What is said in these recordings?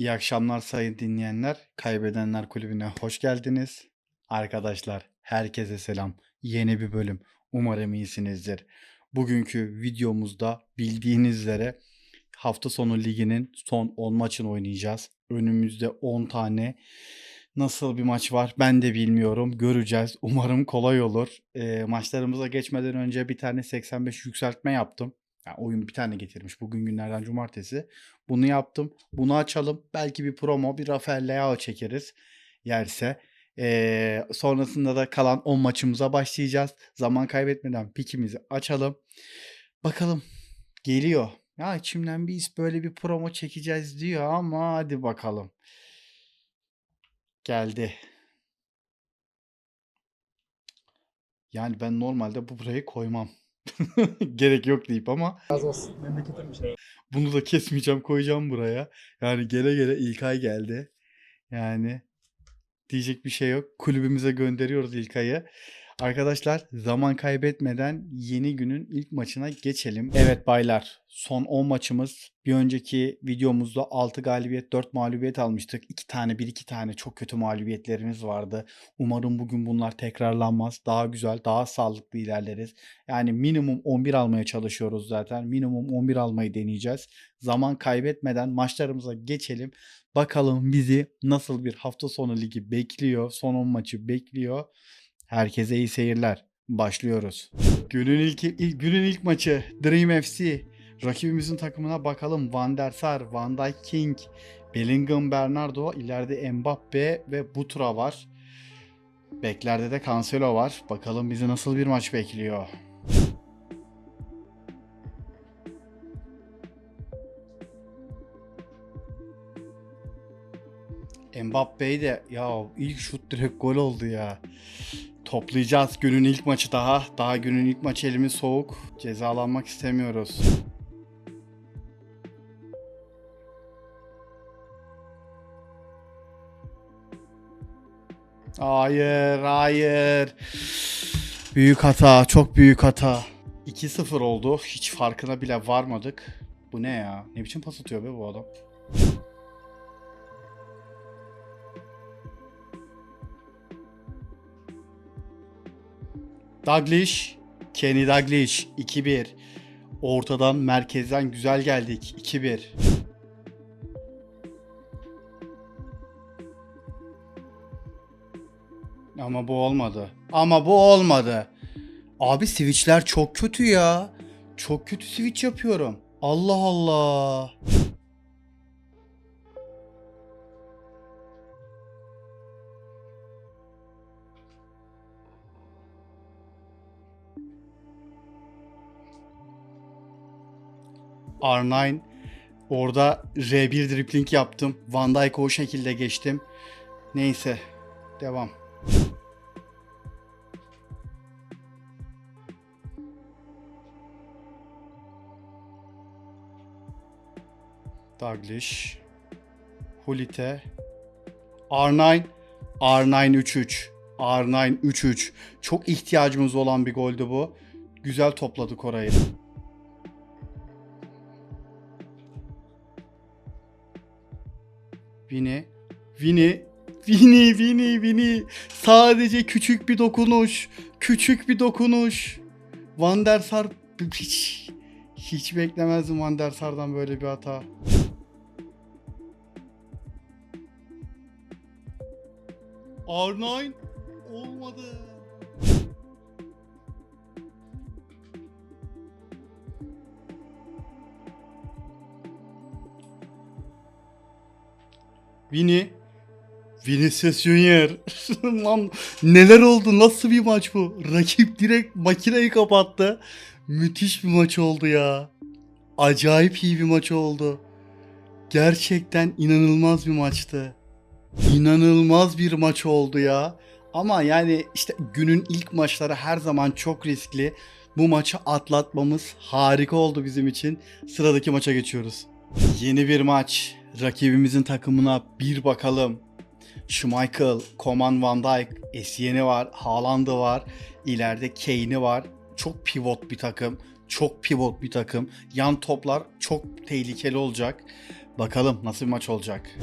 İyi akşamlar sayın dinleyenler. Kaybedenler Kulübü'ne hoş geldiniz. Arkadaşlar herkese selam. Yeni bir bölüm. Umarım iyisinizdir. Bugünkü videomuzda bildiğiniz üzere hafta sonu liginin son 10 maçını oynayacağız. Önümüzde 10 tane nasıl bir maç var ben de bilmiyorum. Göreceğiz. Umarım kolay olur. Ee, maçlarımıza geçmeden önce bir tane 85 yükseltme yaptım. Yani oyun bir tane getirmiş. Bugün günlerden cumartesi. Bunu yaptım. Bunu açalım. Belki bir promo, bir Rafael Leao çekeriz yerse. Ee, sonrasında da kalan 10 maçımıza başlayacağız. Zaman kaybetmeden pikimizi açalım. Bakalım geliyor. Ya içimden his böyle bir promo çekeceğiz diyor ama hadi bakalım. Geldi. Yani ben normalde bu burayı koymam. Gerek yok deyip ama Razı olsun. Memleketim bir şey. bunu da kesmeyeceğim koyacağım buraya. Yani gele gele İlkay geldi. Yani diyecek bir şey yok. Kulübümüze gönderiyoruz İlkay'ı. Arkadaşlar zaman kaybetmeden yeni günün ilk maçına geçelim. Evet baylar son 10 maçımız. Bir önceki videomuzda 6 galibiyet 4 mağlubiyet almıştık. 2 tane 1-2 tane çok kötü mağlubiyetlerimiz vardı. Umarım bugün bunlar tekrarlanmaz. Daha güzel daha sağlıklı ilerleriz. Yani minimum 11 almaya çalışıyoruz zaten. Minimum 11 almayı deneyeceğiz. Zaman kaybetmeden maçlarımıza geçelim. Bakalım bizi nasıl bir hafta sonu ligi bekliyor. Son 10 maçı bekliyor. Herkese iyi seyirler. Başlıyoruz. Günün ilk, ilk günün ilk maçı Dream FC. Rakibimizin takımına bakalım. Van der Sar, Van Dijk King, Bellingham Bernardo, ileride Mbappe ve Butra var. Beklerde de Cancelo var. Bakalım bizi nasıl bir maç bekliyor. Mbappe'yi de ya ilk şut direkt gol oldu ya. Toplayacağız günün ilk maçı daha. Daha günün ilk maçı elimiz soğuk. Cezalanmak istemiyoruz. Hayır, hayır. Büyük hata, çok büyük hata. 2-0 oldu. Hiç farkına bile varmadık. Bu ne ya? Ne biçim pas atıyor be bu adam? Daglish, Kenny Daglish 2-1. Ortadan merkezden güzel geldik 2-1. Ama bu olmadı. Ama bu olmadı. Abi switchler çok kötü ya. Çok kötü switch yapıyorum. Allah Allah. R9 orada R1 dribbling yaptım. Van Dijk'ı o şekilde geçtim. Neyse. Devam. Daglish. Hulite. R9. R9 3-3. R9 3-3. Çok ihtiyacımız olan bir goldü bu. Güzel topladık orayı. Vini. Vini, Vini, Vini. Sadece küçük bir dokunuş. Küçük bir dokunuş. Van der Sar hiç, hiç beklemezdim Van der Sar'dan böyle bir hata. R9 olmadı. Vini. Vinicius Junior. Lan neler oldu? Nasıl bir maç bu? Rakip direkt makineyi kapattı. Müthiş bir maç oldu ya. Acayip iyi bir maç oldu. Gerçekten inanılmaz bir maçtı. İnanılmaz bir maç oldu ya. Ama yani işte günün ilk maçları her zaman çok riskli. Bu maçı atlatmamız harika oldu bizim için. Sıradaki maça geçiyoruz. Yeni bir maç. Rakibimizin takımına bir bakalım. Schmeichel, Coman Van Dijk, Essiene'i var, Haaland'ı var. İleride Kane'i var. Çok pivot bir takım. Çok pivot bir takım. Yan toplar çok tehlikeli olacak. Bakalım nasıl bir maç olacak.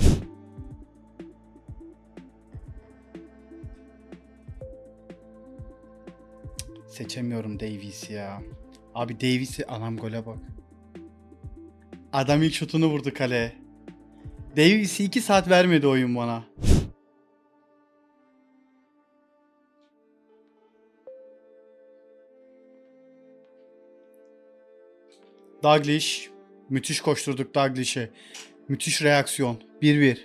Seçemiyorum Davies ya. Abi Davies'i anam gole bak. Adam ilk şutunu vurdu kaleye. Davies'i 2 saat vermedi oyun bana. Daglish. Müthiş koşturduk Daglish'i. Müthiş reaksiyon. 1-1.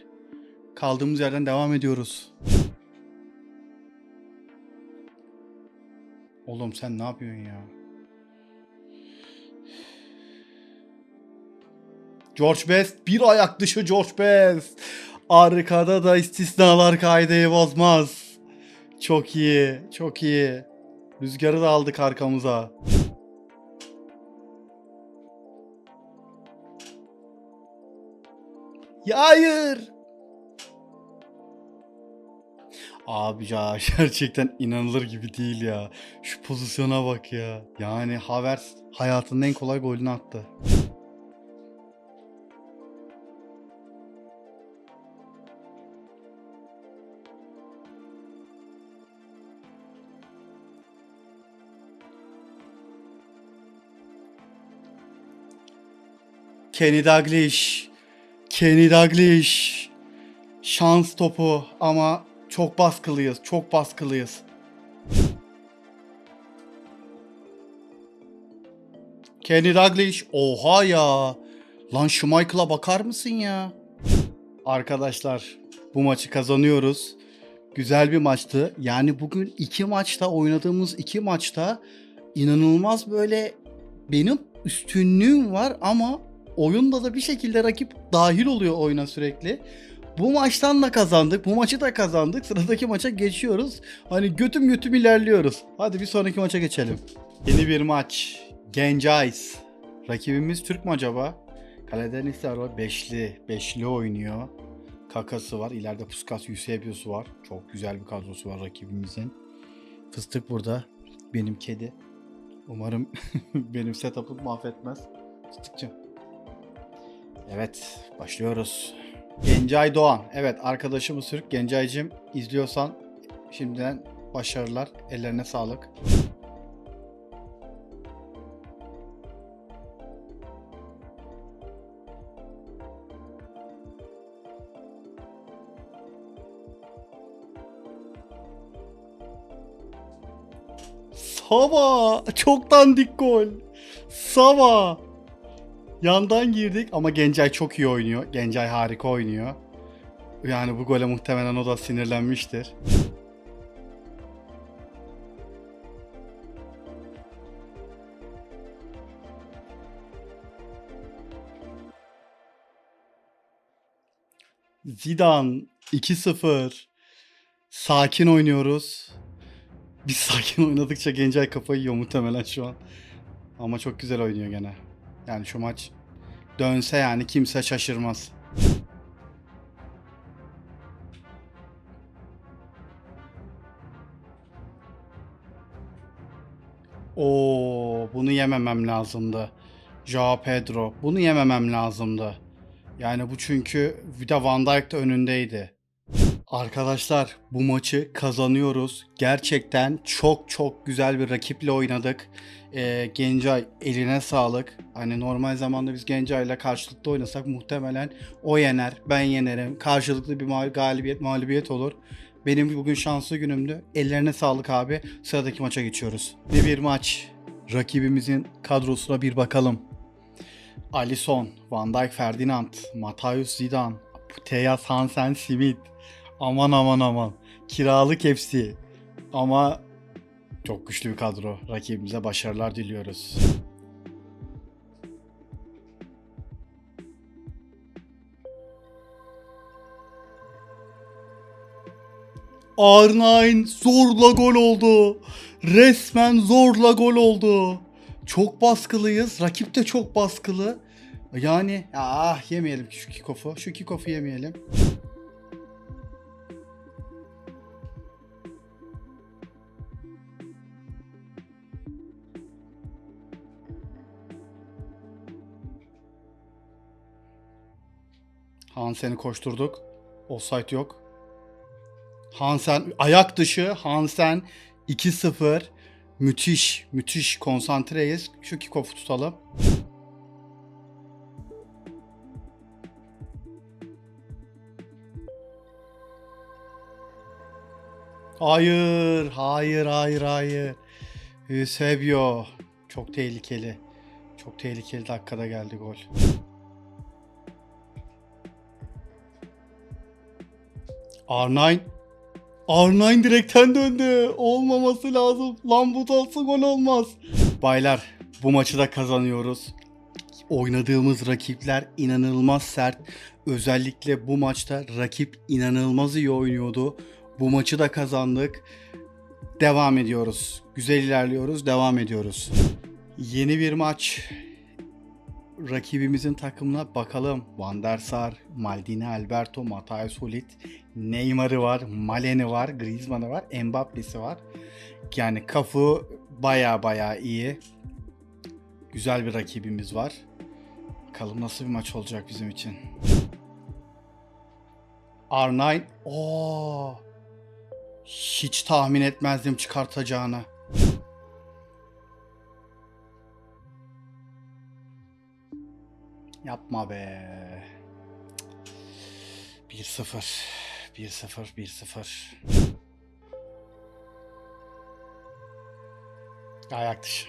Kaldığımız yerden devam ediyoruz. Oğlum sen ne yapıyorsun ya? George Best bir ayak dışı George Best. Arkada da istisnalar kaideyi bozmaz. Çok iyi, çok iyi. Rüzgarı da aldık arkamıza. Ya hayır. Abi ya gerçekten inanılır gibi değil ya. Şu pozisyona bak ya. Yani Havertz hayatının en kolay golünü attı. Kenny Dalglish. Kenny Dalglish. Şans topu ama çok baskılıyız. Çok baskılıyız. Kenny Dalglish. Oha ya. Lan Schmeichel'a bakar mısın ya? Arkadaşlar bu maçı kazanıyoruz. Güzel bir maçtı. Yani bugün iki maçta oynadığımız iki maçta inanılmaz böyle benim üstünlüğüm var ama oyunda da bir şekilde rakip dahil oluyor oyuna sürekli. Bu maçtan da kazandık. Bu maçı da kazandık. Sıradaki maça geçiyoruz. Hani götüm götüm ilerliyoruz. Hadi bir sonraki maça geçelim. Yeni bir maç. Gencais. Rakibimiz Türk mü acaba? Kaleden Hisar var. Beşli. Beşli oynuyor. Kakası var. İleride Puskas Eusebio'su var. Çok güzel bir kadrosu var rakibimizin. Fıstık burada. Benim kedi. Umarım benim setup'ım mahvetmez. Fıstıkçım. Evet, başlıyoruz. Gencay Doğan. Evet, arkadaşımız Türk. Gencaycım izliyorsan şimdiden başarılar. Ellerine sağlık. Sava! Çok dandik gol. Sava! Yandan girdik ama Gencay çok iyi oynuyor. Gencay harika oynuyor. Yani bu gole muhtemelen o da sinirlenmiştir. Zidane 2-0. Sakin oynuyoruz. Biz sakin oynadıkça Gencay kafayı yiyor muhtemelen şu an. Ama çok güzel oynuyor gene. Yani şu maç dönse yani kimse şaşırmaz. Oo, bunu yememem lazımdı. Joao Pedro. Bunu yememem lazımdı. Yani bu çünkü bir de Van Dijk de önündeydi. Arkadaşlar bu maçı kazanıyoruz. Gerçekten çok çok güzel bir rakiple oynadık. Ee, Gencay eline sağlık. Hani normal zamanda biz Gencay'la karşılıklı oynasak muhtemelen o yener, ben yenerim. Karşılıklı bir mağ- galibiyet mağlubiyet olur. Benim bugün şanslı günümdü. Ellerine sağlık abi. Sıradaki maça geçiyoruz. Ne bir maç. Rakibimizin kadrosuna bir bakalım. Alisson, Van Dijk Ferdinand, Matthäus Zidane, Putellas Hansen Smith. Aman aman aman. Kiralık hepsi. Ama çok güçlü bir kadro. Rakibimize başarılar diliyoruz. Arnayın zorla gol oldu. Resmen zorla gol oldu. Çok baskılıyız. Rakip de çok baskılı. Yani ah yemeyelim şu kickoff'u. Şu kickoff'u yemeyelim. Hansen'i koşturduk. Offside yok. Hansen ayak dışı. Hansen 2-0. Müthiş, müthiş konsantreyiz. Şu kickoff'u tutalım. Hayır, hayır, hayır, hayır. Eusebio. Çok tehlikeli. Çok tehlikeli dakikada geldi gol. R9. R9 direkten döndü. Olmaması lazım. Lan bu olsa gol olmaz. Baylar bu maçı da kazanıyoruz. Oynadığımız rakipler inanılmaz sert. Özellikle bu maçta rakip inanılmaz iyi oynuyordu. Bu maçı da kazandık. Devam ediyoruz. Güzel ilerliyoruz. Devam ediyoruz. Yeni bir maç. Rakibimizin takımına bakalım. Van der Sar, Maldini Alberto, Matthijs Hulit, Neymar'ı var, Malen'i var, Griezmann'ı var, Mbappe'si var. Yani kafu baya baya iyi. Güzel bir rakibimiz var. Bakalım nasıl bir maç olacak bizim için. R9. Oo. Hiç tahmin etmezdim çıkartacağını. Yapma be. 1-0. 1-0, 1-0. Ayak dışı.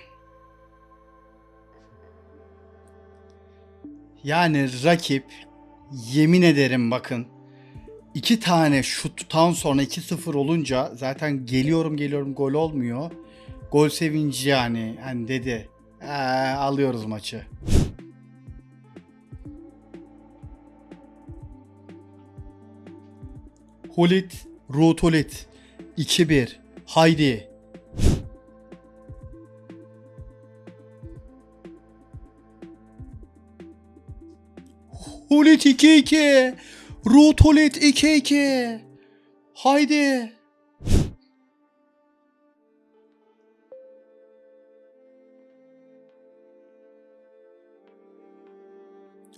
Yani rakip yemin ederim bakın iki tane şuttan sonra 2-0 olunca zaten geliyorum geliyorum gol olmuyor. Gol sevinci yani hani dedi. "Ee, alıyoruz maçı. Hulit, Ruth Hulit. 2-1. Haydi. Hulit 2-2. Ruth Hulit 2-2. Haydi.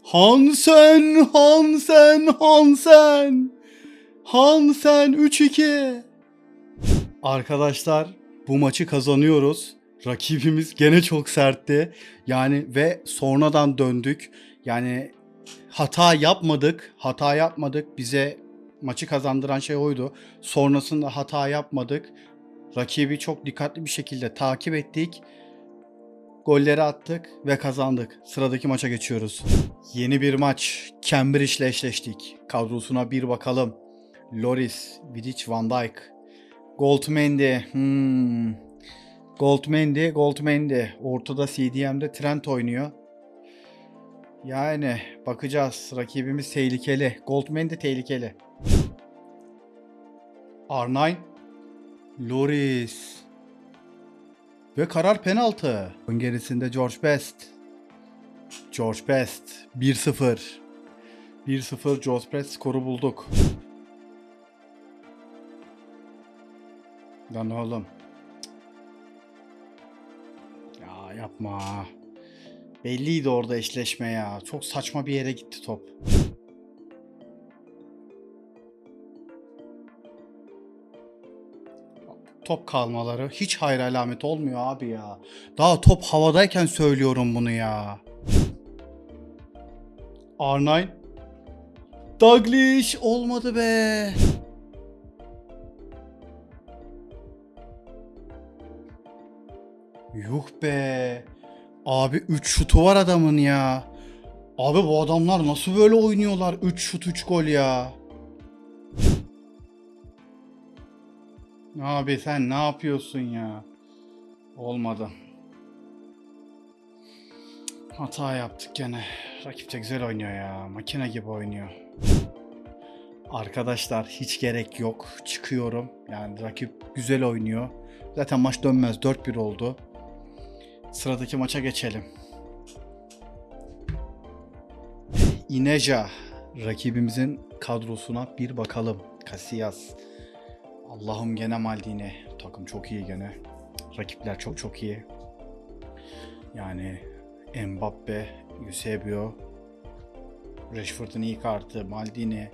Hansen, Hansen, Hansen. Hansen 3-2. Arkadaşlar bu maçı kazanıyoruz. Rakibimiz gene çok sertti. Yani ve sonradan döndük. Yani hata yapmadık. Hata yapmadık. Bize maçı kazandıran şey oydu. Sonrasında hata yapmadık. Rakibi çok dikkatli bir şekilde takip ettik. Golleri attık ve kazandık. Sıradaki maça geçiyoruz. Yeni bir maç. Cambridge ile eşleştik. Kadrosuna bir bakalım. Loris, Vidic, Van Dijk. Goldmendi. Hmm. Goldmendi, Goldmendi. Ortada CDM'de Trent oynuyor. Yani bakacağız. Rakibimiz tehlikeli. Goldmendi tehlikeli. R9. Loris. Ve karar penaltı. Ön gerisinde George Best. George Best. 1-0. 1-0 George Best skoru bulduk. Lan oğlum. Ya yapma. Belliydi orada eşleşme ya. Çok saçma bir yere gitti top. Top kalmaları hiç hayır alamet olmuyor abi ya. Daha top havadayken söylüyorum bunu ya. R9 Daglish olmadı be. Yuh be. Abi 3 şutu var adamın ya. Abi bu adamlar nasıl böyle oynuyorlar? 3 şut 3 gol ya. Abi sen ne yapıyorsun ya? Olmadı. Hata yaptık gene. Rakip de güzel oynuyor ya. Makine gibi oynuyor. Arkadaşlar hiç gerek yok. Çıkıyorum. Yani rakip güzel oynuyor. Zaten maç dönmez. 4-1 oldu. Sıradaki maça geçelim. Ineja rakibimizin kadrosuna bir bakalım. Casillas. Allah'ım gene Maldini. Takım çok iyi gene. Rakipler çok çok iyi. Yani Mbappe, Eusebio, Rashford'un iyi kartı. Maldini.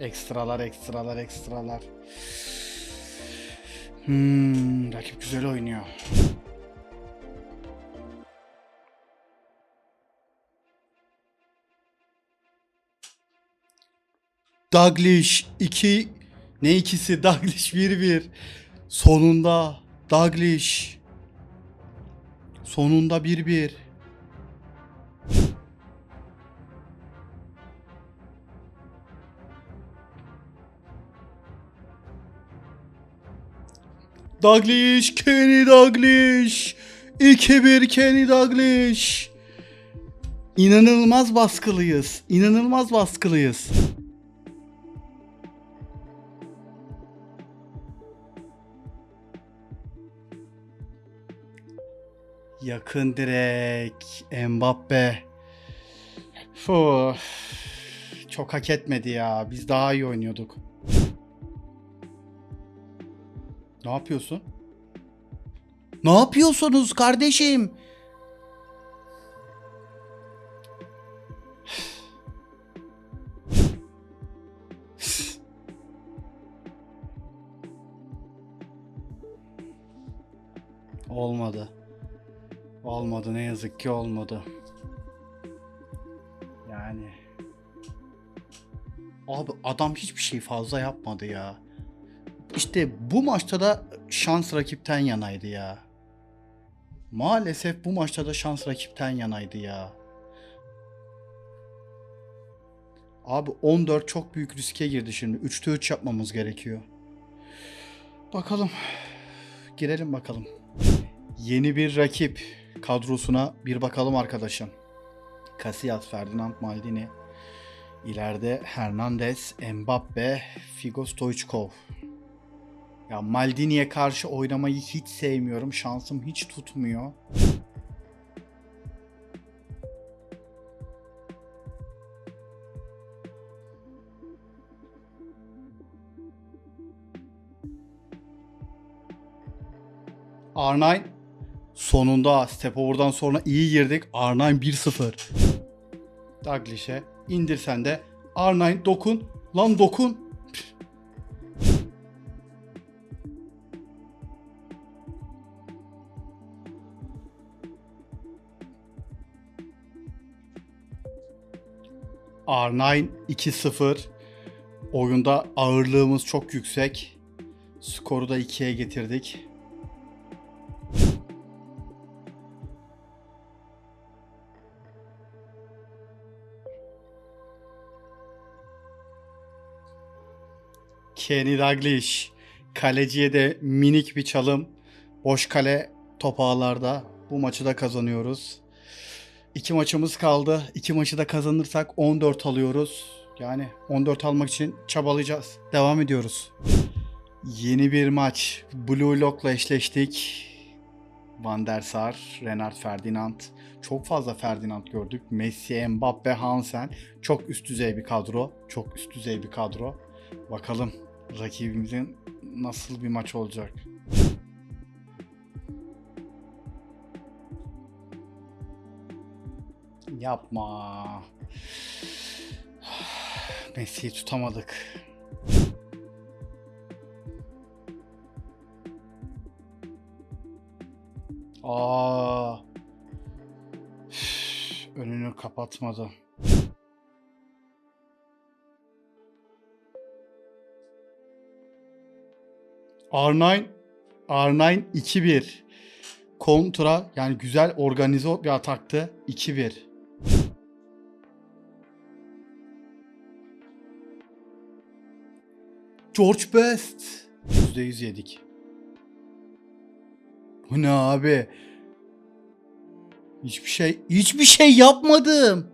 Ekstralar, ekstralar, ekstralar. Hmm, rakip güzel oynuyor. Daglish 2 ne ikisi Daglish 1-1. Sonunda Daglish. Sonunda 1-1. Daglish, Kenny Daglish. 2-1 Kenny Daglish. İnanılmaz baskılıyız. İnanılmaz baskılıyız. Yakın direk. Mbappe. Fuh. Çok hak etmedi ya. Biz daha iyi oynuyorduk. Ne yapıyorsun? Ne yapıyorsunuz kardeşim? Olmadı. Olmadı ne yazık ki olmadı. Yani Abi adam hiçbir şey fazla yapmadı ya. İşte bu maçta da şans rakipten yanaydı ya. Maalesef bu maçta da şans rakipten yanaydı ya. Abi 14 çok büyük riske girdi şimdi. 3'te 3 yapmamız gerekiyor. Bakalım. Girelim bakalım. Yeni bir rakip kadrosuna bir bakalım arkadaşım. Casillas, Ferdinand Maldini. İleride Hernandez, Mbappe, Figo Stoichkov. Ya Maldini'ye karşı oynamayı hiç sevmiyorum. Şansım hiç tutmuyor. R9 sonunda step over'dan sonra iyi girdik. R9 1-0. Daglish'e indir sen de. R9 dokun. Lan dokun. R9 2-0. Oyunda ağırlığımız çok yüksek. Skoru da 2'ye getirdik. Kenny Dalglish. Kaleciye de minik bir çalım. Boş kale top ağlarda. Bu maçı da kazanıyoruz. İki maçımız kaldı. İki maçı da kazanırsak 14 alıyoruz. Yani 14 almak için çabalayacağız. Devam ediyoruz. Yeni bir maç. Blue Lock'la eşleştik. Van der Sar, Renard Ferdinand. Çok fazla Ferdinand gördük. Messi, Mbappe, Hansen. Çok üst düzey bir kadro. Çok üst düzey bir kadro. Bakalım rakibimizin nasıl bir maç olacak. Yapma. Messi'yi tutamadık. Aa. Önünü kapatmadı. R9 R9 2-1. Kontra yani güzel organize bir ataktı. 2-1. George Best. %100 yedik. Bu ne abi? Hiçbir şey, hiçbir şey yapmadım.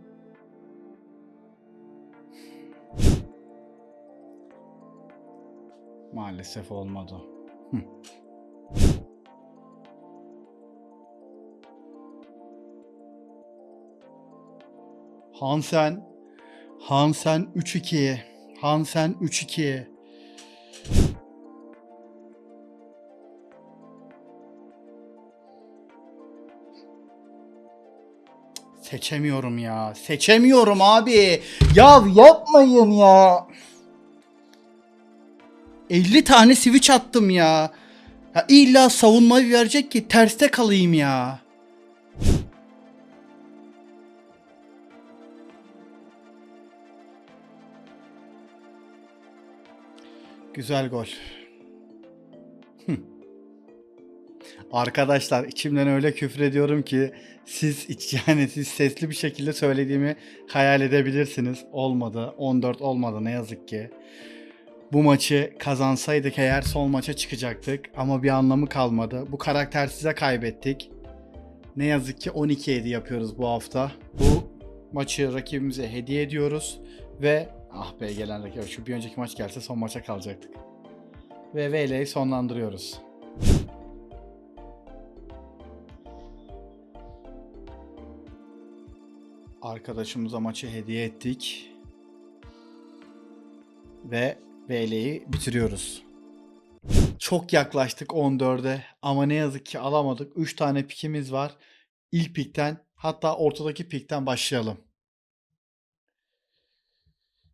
Maalesef olmadı. Hansen Hansen 3-2. Hansen 3-2. Seçemiyorum ya. Seçemiyorum abi. Ya yapmayın ya. 50 tane switch attım ya. Ya illa savunmayı verecek ki terste kalayım ya. Güzel gol. Arkadaşlar içimden öyle küfür ediyorum ki siz yani siz sesli bir şekilde söylediğimi hayal edebilirsiniz. Olmadı. 14 olmadı ne yazık ki. Bu maçı kazansaydık eğer son maça çıkacaktık ama bir anlamı kalmadı. Bu karaktersize kaybettik. Ne yazık ki 12-7 yapıyoruz bu hafta. Bu maçı rakibimize hediye ediyoruz ve ah be gelen rakip şu bir önceki maç gelse son maça kalacaktık. Ve VL'yi sonlandırıyoruz. Arkadaşımıza maçı hediye ettik. Ve VL'yi bitiriyoruz. Çok yaklaştık 14'e ama ne yazık ki alamadık. 3 tane pikimiz var. İlk pikten hatta ortadaki pikten başlayalım.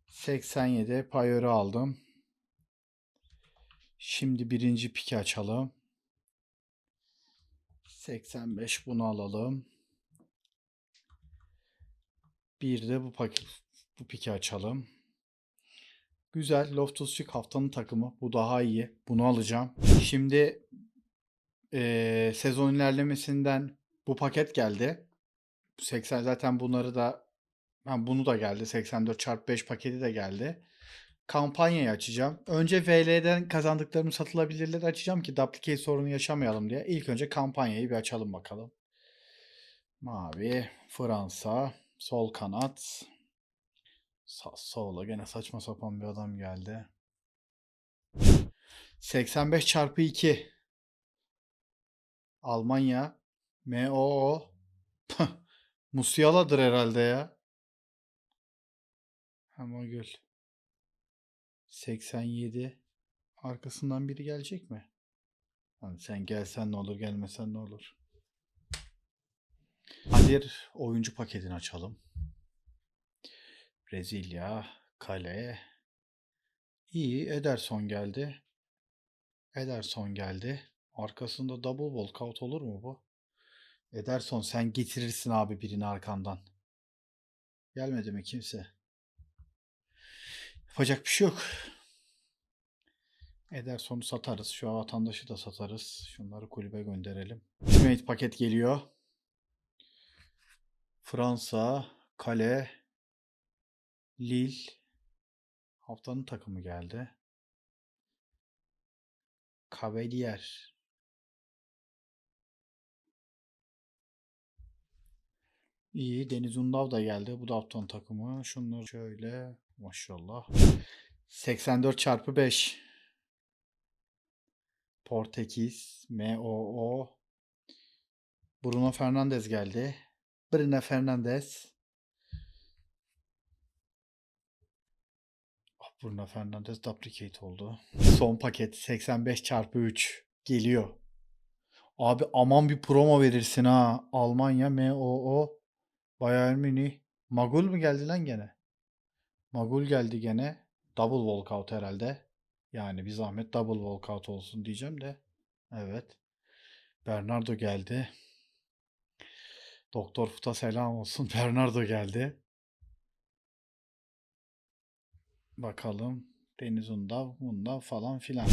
87 payörü aldım. Şimdi birinci piki açalım. 85 bunu alalım. Bir de bu paket bu piki açalım. Güzel. Loftus Cheek haftanın takımı. Bu daha iyi. Bunu alacağım. Şimdi eee, sezon ilerlemesinden bu paket geldi. 80 zaten bunları da ha, bunu da geldi. 84 çarpı 5 paketi de geldi. Kampanyayı açacağım. Önce VL'den kazandıklarımı satılabilirleri açacağım ki duplicate sorunu yaşamayalım diye. İlk önce kampanyayı bir açalım bakalım. Mavi, Fransa, sol kanat. Sağ sola gene saçma sapan bir adam geldi. 85 çarpı 2. Almanya. MOO. Musiala'dır herhalde ya. Hamagül. 87. Arkasından biri gelecek mi? Lan sen gelsen ne olur, gelmesen ne olur. Hadi oyuncu paketini açalım. Brezilya, Kale. İyi, Ederson geldi. Ederson geldi. Arkasında double walkout olur mu bu? Ederson sen getirirsin abi birini arkandan. Gelmedi mi kimse? Yapacak bir şey yok. Ederson'u satarız. Şu vatandaşı da satarız. Şunları kulübe gönderelim. Ultimate paket geliyor. Fransa, Kale, Lille. Haftanın takımı geldi. Cavalier. İyi. Deniz Undav da geldi. Bu da haftanın takımı. Şunları şöyle. Maşallah. 84 çarpı 5. Portekiz. MOO. Bruno Fernandes geldi. Bruno Fernandes. Ah, Bruno Fernandes duplicate oldu. Son paket 85 çarpı 3 geliyor. Abi aman bir promo verirsin ha. Almanya MOO. Bayern Münih. Magul mu geldi lan gene? Magul geldi gene. Double walkout herhalde. Yani bir zahmet double walkout olsun diyeceğim de. Evet. Bernardo geldi. Doktor Futa selam olsun. Bernardo geldi. Bakalım. Deniz Undav, Undav falan filan.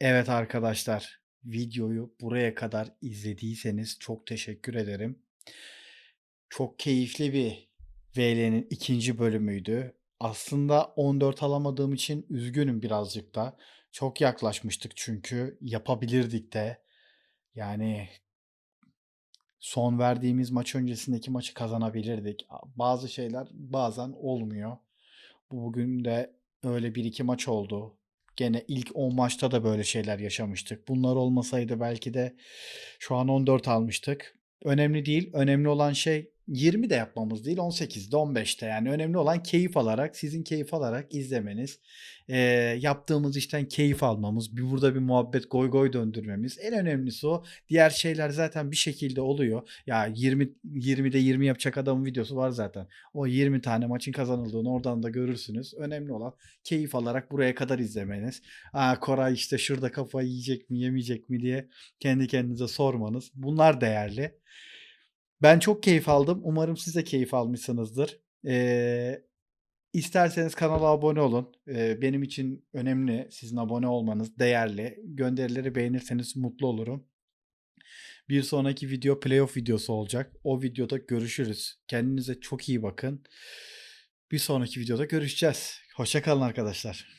Evet arkadaşlar. Videoyu buraya kadar izlediyseniz çok teşekkür ederim. Çok keyifli bir VL'nin ikinci bölümüydü. Aslında 14 alamadığım için üzgünüm birazcık da. Çok yaklaşmıştık çünkü yapabilirdik de. Yani son verdiğimiz maç öncesindeki maçı kazanabilirdik. Bazı şeyler bazen olmuyor. Bu bugün de öyle bir iki maç oldu. Gene ilk 10 maçta da böyle şeyler yaşamıştık. Bunlar olmasaydı belki de şu an 14 almıştık. Önemli değil. Önemli olan şey 20 de yapmamız değil 18'de 15'te yani önemli olan keyif alarak sizin keyif alarak izlemeniz. Ee, yaptığımız işten keyif almamız bir burada bir muhabbet goy goy döndürmemiz. En önemlisi o diğer şeyler zaten bir şekilde oluyor. Ya 20 20'de 20 yapacak adamın videosu var zaten. O 20 tane maçın kazanıldığını oradan da görürsünüz. Önemli olan keyif alarak buraya kadar izlemeniz. Aa, Koray işte şurada kafayı yiyecek mi yemeyecek mi diye kendi kendinize sormanız. Bunlar değerli ben çok keyif aldım. Umarım siz de keyif almışsınızdır. Ee, isterseniz kanala abone olun. Ee, benim için önemli sizin abone olmanız, değerli. Gönderileri beğenirseniz mutlu olurum. Bir sonraki video playoff videosu olacak. O videoda görüşürüz. Kendinize çok iyi bakın. Bir sonraki videoda görüşeceğiz. Hoşça kalın arkadaşlar.